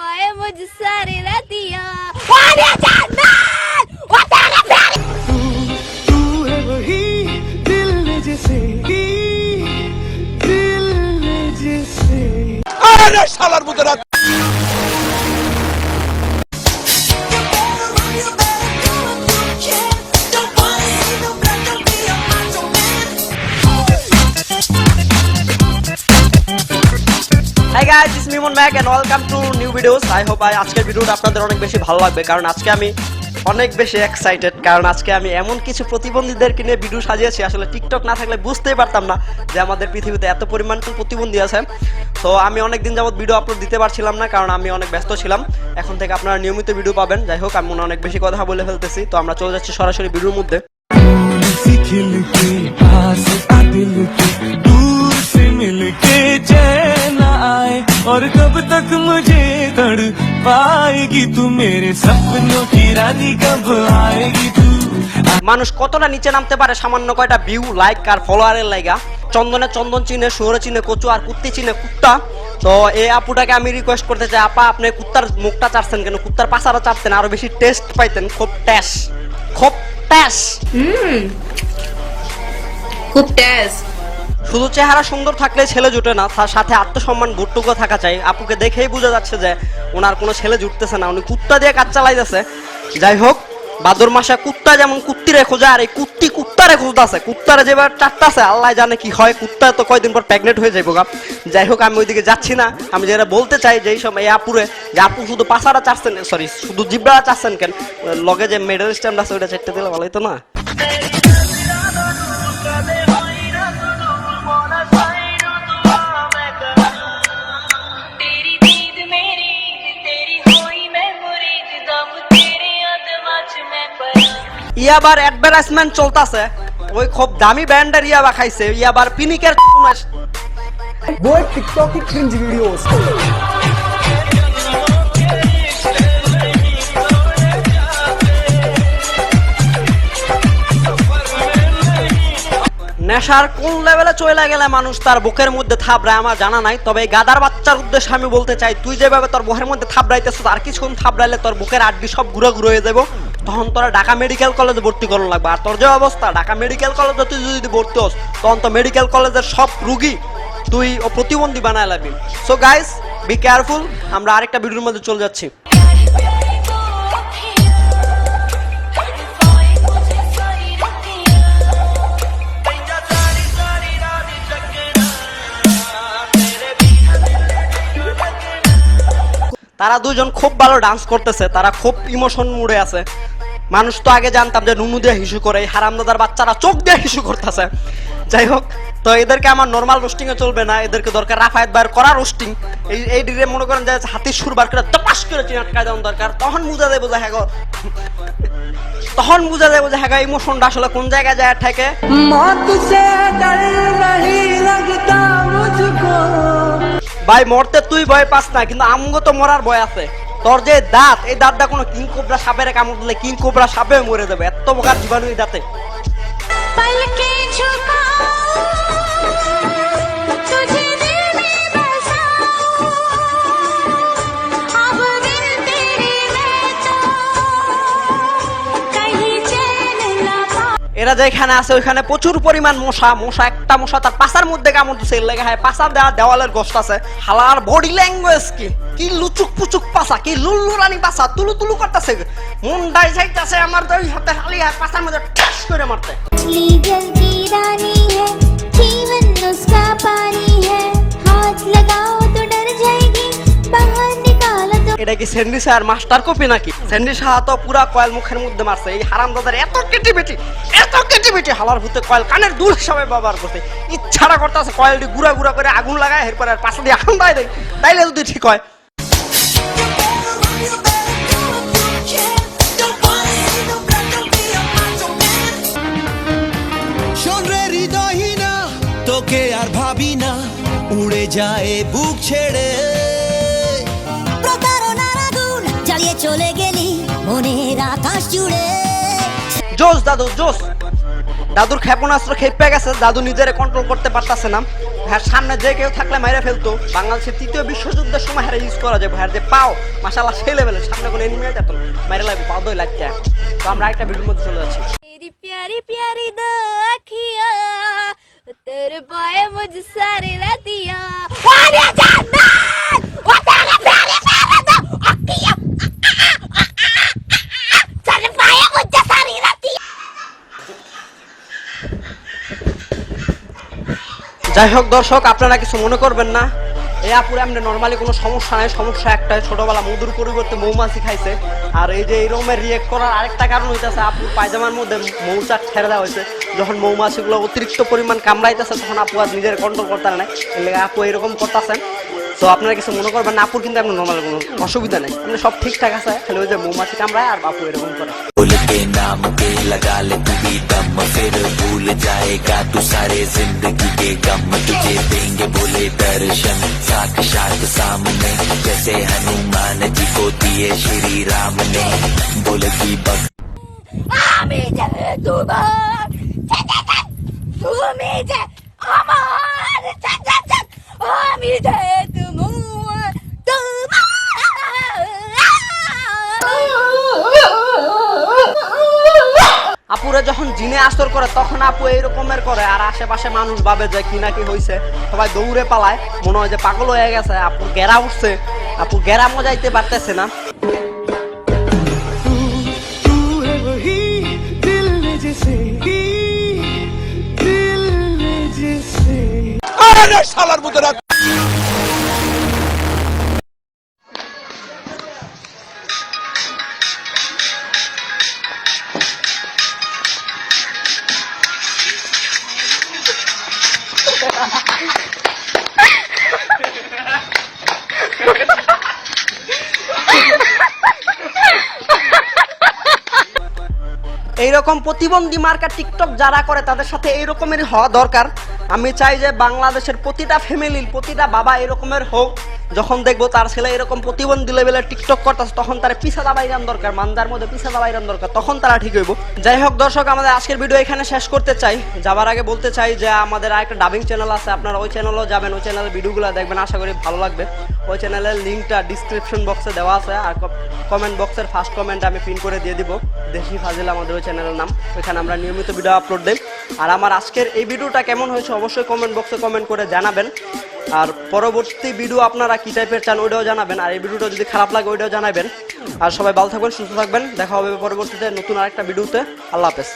आए मुझ सारी रतिया तू है वही दिल ने जिसे ही दिल ने जिसे আরে শালার বুকেরা মিমন back and welcome to new videos I hope I আজকের ভিডিওটা আপনাদের অনেক বেশি ভালো লাগবে, কারণ আজকে আমি অনেক বেশি এক্সাইটেড কারণ আজকে আমি এমন কিছু প্রতিবন্ধীদেরকে নিয়ে ভিডিও সাজিয়েছি, আসলে টিকটক না থাকলে বুঝতেই পারতাম না যে আমাদের পৃথিবীতে এত পরিমাণ প্রতিবন্ধী আছে। তো আমি অনেক দিন যাবত ভিডিও আপলোড দিতে পারছিলাম না, কারণ আমি অনেক ব্যস্ত ছিলাম। এখন থেকে আপনারা নিয়মিত ভিডিও পাবেন। যাই হোক, আমি মনে অনেক বেশি কথা বলে ফেলতেছি। তো আমরা চলে যাচ্ছি সরাসরি ভিডিওর মধ্যে। और कब तक मुझे तड़ पाएगी तू मेरे सपनों की रानी कब आएगी तू মানুষ কতটা নিচে নামতে পারে সামান্য কয়টা ভিউ লাইক আর ফলোয়ারের লাইগা চন্দনে চন্দন চিনে শুয়োরে চিনে কচু আর কুত্তি চিনে কুত্তা তো এই আপুটাকে আমি রিকোয়েস্ট করতে চাই আপা আপনি কুত্তার মুখটা চাটছেন কেন কুত্তার পাশারা চাটতেন আরো বেশি টেস্ট পাইতেন খুব ট্যাস খুব ট্যাস খুব ট্যাস শুধু চেহারা সুন্দর থাকলে ছেলে জুটে না, তার সাথে আত্মসম্মান ভর্তুকও থাকা চাই। আপুকে দেখেই বোঝা যাচ্ছে যে ওনার কোনো ছেলে জুটতেছে না, উনি কুত্তা দিয়ে কাজ চালাইতেছে। যাই হোক ভাদর মাসে কুত্তা যেমন কুত্তিরে খোঁজে, আর এই কুত্তি কুত্তারে খুঁজতেছে, কুত্তারে যেবার চাটতাছে, আল্লাহ জানে কি হয়, কুত্তা তো কয়দিন পর প্রেগনেন্ট হয়ে যাইব গা। যাই হোক, আমি ওইদিকে যাচ্ছি না, আমি যেটা বলতে চাই যে এই সময় এই আপুরে, যে আপু শুধু পাশারা চাচ্ছেন সরি শুধু জিব্রারা চাচ্ছেন কেন? লগে যে মেডেল স্ট্যান্ড আছে, ওইটা চারটে দিলে ভালোই তো না? ইয়াবার অ্যাডভার্টাইজমেন্ট চলতেছে ওই খুব দামি ব্র্যান্ডের ইয়াবা খাইছে ইয়াবার পিনিকের वो एक टिकटॉक की क्रिंज वीडियोस নেশার কোন লেভেলে চলে গেলে মানুষ তার বুকের মধ্যে থাবড়ায় আমার জানা নাই তবে এই গাদার বাচ্চার উদ্দেশ্যে আমি বলতে চাই তুই যেভাবে তোর বুকের মধ্যে থাবড়াইতেছ আর কিছুক্ষণ থাবড়াইলে তোর বুকের আড্ডি সব ঘুরে ঘুরে হয়ে যাবো তখন তোরা ঢাকা মেডিকেল কলেজে ভর্তি করানো লাগবে। আর তোর যে অবস্থা, ঢাকা মেডিকেল কলেজে তুই যদি ভর্তি হস, তখন তো মেডিকেল কলেজের সব রুগী তুই ও প্রতিবন্ধী বানায় লাগবি সো গাইস বি কেয়ারফুল আমরা আরেকটা ভিডিওর মধ্যে চলে যাচ্ছি। তারা দুজন খুব ভালো ডান্স করতেছে, তারা খুব ইমোশন মুডে আছে। মানুষ তো আগে জানতাম যে নুনু দিয়ে হিসু করে হারামদাদার বাচ্চারা চোখ দিয়ে হিসু করতেছে। যাই হোক তো এদেরকে আমার নর্মাল রোস্টিং এ চলবে না এদেরকে দরকার রাফায়াত বাইর করা রোস্টিং এই এই ডিগ্রি মনে করেন যে হাতির সুর বার করে তপাস করে চিন আটকায় দেওয়ান দরকার। তখন বুঝা দেবো যে হ্যাঁ তখন বুঝা যাবে যে হ্যাঁ ইমোশনটা হ্যাঁ আসলে কোন জায়গায় যায় থাকে ভাই মরতে তুই ভয় পাস না কিন্তু আমগো তো মরার ভয় আছে। তোর যে দাঁত, এই দাঁতটা কোনো কিং কোবরা সাপের কামড় দিলে কিং কোবরা সাপে মরে যাবে। এত প্রকার জীবাণু এই দাঁতে। যেখানে আছে, ওইখানে প্রচুর পরিমাণ মশা মশা একটা মশা তার পাশার মধ্যে কামড় দিছে। লেগে হয়, পাশা দেওয়া দেওয়ালের গোষ্ঠ আছে। হালার বডি ল্যাঙ্গুয়েজ কি? কি লুচুক পুচুক পাশা, কি লুল্লুরানি পাশা, তুলু তুলু করতেছে। মুন্ডাই যাইতেছে আমার দুই হাতে হালি, হয় পাশার মধ্যে ঠাস করে মারতে। এটা কি স্যান্ডি স্যার মাস্টার কপি নাকি? স্যান্ডি সাহা তো পুরা কয়েল মুখের মধ্যে মারছে। এই হারাম দাদার এত কেটিবেটি এত কেটিবেটি হালার ভূতে কয়েল কানের দুল হিসাবে ব্যবহার করতে ইচ্ছাটা করতেছে কয়েলটি গুড়া গুড়া করে আগুন লাগায়, এরপরে আর পাশে দিয়ে আগুন দেয় তাইলে যদি ঠিক হয়। তোকে আর ভাবি না উড়ে যায় বুক ছেড়ে। আগুন জ্বালিয়ে চলে গেলি মনের আকাশ জুড়ে জোস দাদু জোস দাদুর ক্ষেপণাস্ত্র খেপে গেছে দাদু নিজের কন্ট্রোল করতে পারতাছে না হ্যাঁ সামনে যে কেউ থাকলে মাইরে ফেলতো বাংলাদেশের তৃতীয় বিশ্বযুদ্ধের সময় হ্যাঁ ইউজ করা যায় হ্যাঁ যে পাও মাসাল্লাহ সেই লেভেলের সামনে কোনো এনিমি যেত না মাইরে লাগবে পাও দই লাগতে তো আমরা একটা ভিডিওর মধ্যে চলে যাচ্ছি तेरी प्यारी प्यारी दो अखियां तेरे पाए मुझ सारी रतियां যাই হোক দর্শক, আপনারা কিছু মনে করবেন না। এই আপুরে আমরা নর্মালি কোনো সমস্যা নাই, সমস্যা একটাই, ছোটোবেলা মধুর পরিবর্তে মৌমাছি খাইছে। আর এই যে এরকমের রিয়েক্ট করার আরেকটা কারণ হইতেছে, আপুর পায়জামার মধ্যে মৌচাক ছেড়ে দেওয়া হয়েছে। যখন মৌমাছিগুলো অতিরিক্ত পরিমাণ কামড়াইতেছে, তখন আপু আর নিজের কন্ট্রোল করতে নাই। এর আপু এরকম করতেছেন তো আপনারা কিছু মনে করবেন না, আপুর কিন্তু আপনার নর্মাল কোনো অসুবিধা নেই। আপনার সব ঠিকঠাক আছে, খালি ওই যে মৌমাছি কামড়ায় আর বাপু এরকম করে। नाम के लगा ले तू भी दम। फिर भूल जाएगा तू सारे ज़िंदगी के गम। तुझे देंगे बोले दर्शन, साक्षात सामने। जैसे हनुमान जी को दिए श्री राम ने। बोल की बक আমি আপুরা যখন জিনে আসর করে, তখন আপু এইরকমের করে। আর আশেপাশে মানুষ ভাবে যে কি না কি হয়েছে সবাই দৌড়ে পালায়। মনে হয় যে পাগল হয়ে গেছে। আপু গেরা উঠছে। আপু গেরা মজাইতে পারতেছে না। শালার মতো রাগ Gracias. এইরকম প্রতিবন্ধী মার্কা টিকটক যারা করে তাদের সাথে এইরকমেরই হওয়া দরকার। আমি চাই যে বাংলাদেশের প্রতিটা ফ্যামিলির প্রতিটা বাবা এরকমের হোক। যখন দেখব তার ছেলে এরকম প্রতিবন্ধী লেভেলের টিকটক করতেছে, তখন তার পিছা দাবাইরান দরকার, মান্দার মধ্যে পিছা দাবাইরান দরকার, তখন তারা ঠিক হইব। যাই হোক দর্শক, আমাদের আজকের ভিডিও এখানে শেষ করতে চাই। যাবার আগে বলতে চাই যে আমাদের আরেকটা ডাবিং চ্যানেল আছে, আপনারা ওই চ্যানেলও যাবেন, ওই চ্যানেলের ভিডিওগুলো দেখবেন, আশা করি ভালো লাগবে। ওই চ্যানেলের লিঙ্কটা ডিসক্রিপশন বক্সে দেওয়া আছে, আর কমেন্ট বক্সের ফার্স্ট কমেন্ট আমি পিন করে দিয়ে দিব। দেখি ফাজিল আমাদের ওই চ্যানেলের নাম, ওইখানে আমরা নিয়মিত ভিডিও আপলোড দেই। আর আমার আজকের এই ভিডিওটা কেমন হয়েছে অবশ্যই কমেন্ট বক্সে কমেন্ট করে জানাবেন। আর পরবর্তী ভিডিও আপনারা কী টাইপের চান ওইটাও জানাবেন। আর এই ভিডিওটা যদি খারাপ লাগে, ওইটাও জানাবেন। আর সবাই ভালো থাকবেন, সুস্থ থাকবেন। দেখা হবে পরবর্তীতে নতুন আরেকটা ভিডিওতে আল্লাহ হাফেজ।